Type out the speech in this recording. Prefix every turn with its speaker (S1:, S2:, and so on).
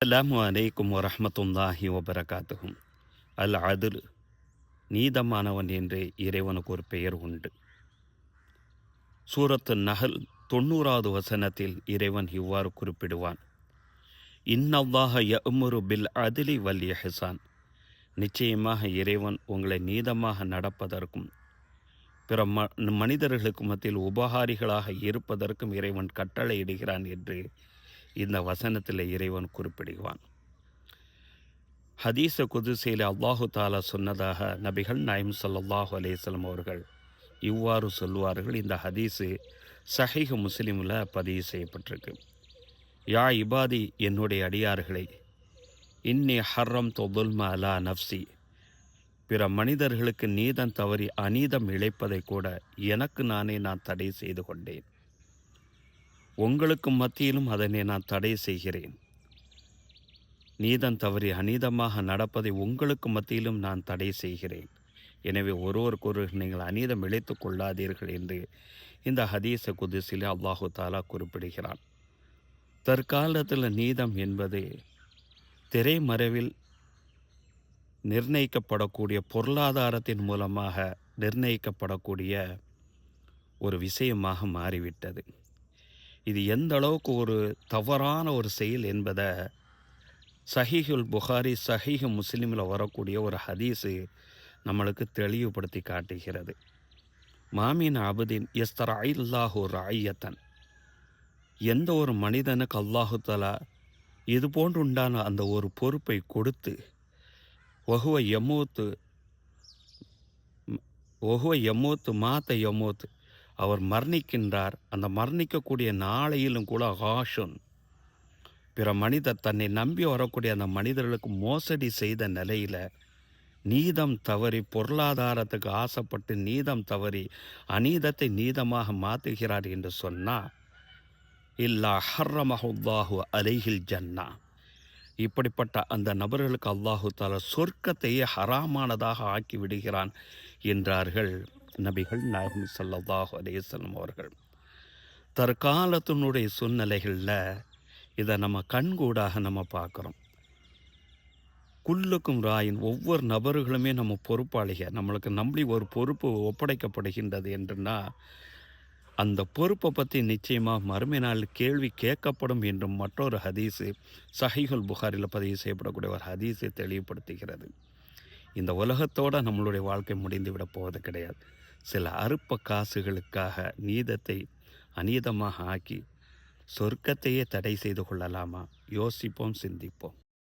S1: அஸ்ஸலாமு அலைக்கும் வரமத்துல்லாஹி வபரகாத்துகும் அல் அதில் நீதமானவன் என்று இறைவனுக்கு ஒரு பெயர் உண்டு. சூரத்து நகல் தொண்ணூறாவது வசனத்தில் இறைவன் இவ்வாறு குறிப்பிடுவான். இன்னவ்வாக யமுரு பில் அதிலி வல் யஹசான் நிச்சயமாக இறைவன் உங்களை நீதமாக நடப்பதற்கும் பிற ம மனிதர்களுக்கு மத்தியில் உபகாரிகளாக இருப்பதற்கும் இறைவன் கட்டளையிடுகிறான் என்று இந்த வசனத்தில் இறைவன் குறிப்பிடுவான். ஹதீஸ குதிசையில் அல்லாஹு தாலா சொன்னதாக நபிகள் நாயம் சொல்லாஹு அலேஸ்லம் அவர்கள் இவ்வாறு சொல்வார்கள் இந்த ஹதீஸு சஹீஹ் முஸ்லீமில் பதிவு செய்யப்பட்டிருக்கு. யா இபாதி என்னுடைய அடியார்களை இன்னி ஹர்ரம் தொதுல்ம அலா நப்சி பிற மனிதர்களுக்கு நீதம் தவறி அநீதம் இழைப்பதை கூட எனக்கு நானே நான் தடை செய்து கொண்டேன். உங்களுக்கும் மத்தியிலும் அதனை நான் தடை செய்கிறேன். நீதம் தவறி அநீதமாக நடப்பதை உங்களுக்கு மத்தியிலும் நான் தடை செய்கிறேன். எனவே ஒருவருக்கொரு நீங்கள் அநீதம் இழைத்து கொள்ளாதீர்கள் என்று இந்த ஹதீச குதிசில் அல்லாஹு தாலா குறிப்பிடுகிறான். தற்காலத்தில் நீதம் என்பது திரைமறைவில் நிர்ணயிக்கப்படக்கூடிய பொருளாதாரத்தின் மூலமாக நிர்ணயிக்கப்படக்கூடிய ஒரு விஷயமாக மாறிவிட்டது. இது எந்த அளவுக்கு ஒரு தவறான ஒரு செயல் என்பதை சஹீஹுல் புகாரி சஹீஹ் முஸ்லீமில் வரக்கூடிய ஒரு ஹதீஸு நம்மளுக்கு தெளிவுபடுத்தி காட்டுகிறது. மாமின் அபுதீன் எஸ்தர் ஐல்லாஹு ராயத்தன் எந்த ஒரு மனிதனுக்கு அல்லாஹு தலா இது போன்று உண்டான அந்த ஒரு பொறுப்பை கொடுத்து ஒகுவ எமூத்து ஒகுவ எமூத்து மாத்த எமூத்து அவர் மரணிக்கின்றார். அந்த மரணிக்கக்கூடிய நாளையிலும் கூட ஹாஷுன் பிற மனிதர் தன்னை நம்பி வரக்கூடிய அந்த மனிதர்களுக்கு மோசடி செய்த நிலையில் நீதம் தவறி பொருளாதாரத்துக்கு ஆசைப்பட்டு நீதம் தவறி அநீதத்தை நீதமாக மாற்றுகிறார் என்று சொன்னால் இல்லா ஹர்ரமஹுல்லாஹு அலைஹில் ஜன்னா. இப்படிப்பட்ட அந்த நபர்களுக்கு அல்லாஹு தாலா சொர்க்கத்தையே ஹராமானதாக ஆக்கி விடுகிறான் என்றார்கள். நபிகள் நாயகம் சல்லாஹு அலையம் அவர்கள். தற்காலத்தினுடைய சூழ்நிலைகளில் இதை நம்ம கண்கூடாக நம்ம பார்க்குறோம். குல்லுக்கும் ராயின் ஒவ்வொரு நபர்களுமே நம்ம பொறுப்பாளிக நம்மளுக்கு நம்பி ஒரு பொறுப்பு ஒப்படைக்கப்படுகின்றது என்றுன்னா அந்த பொறுப்பை பற்றி நிச்சயமாக மறுமை நாள் கேள்வி கேட்கப்படும் என்றும் மற்றொரு ஹதீஸு சஹிகுல் புகாரில் பதிவு செய்யப்படக்கூடிய ஒரு ஹதீஸை தெளிவுபடுத்துகிறது. இந்த உலகத்தோடு நம்மளுடைய வாழ்க்கை முடிந்து விட போவது கிடையாது. சில அறுப்ப காசுகளுக்காக நீதத்தை அநீதமாக ஆக்கி சொர்க்கத்தையே தடை செய்து கொள்ளலாமா? யோசிப்போம் சிந்திப்போம்.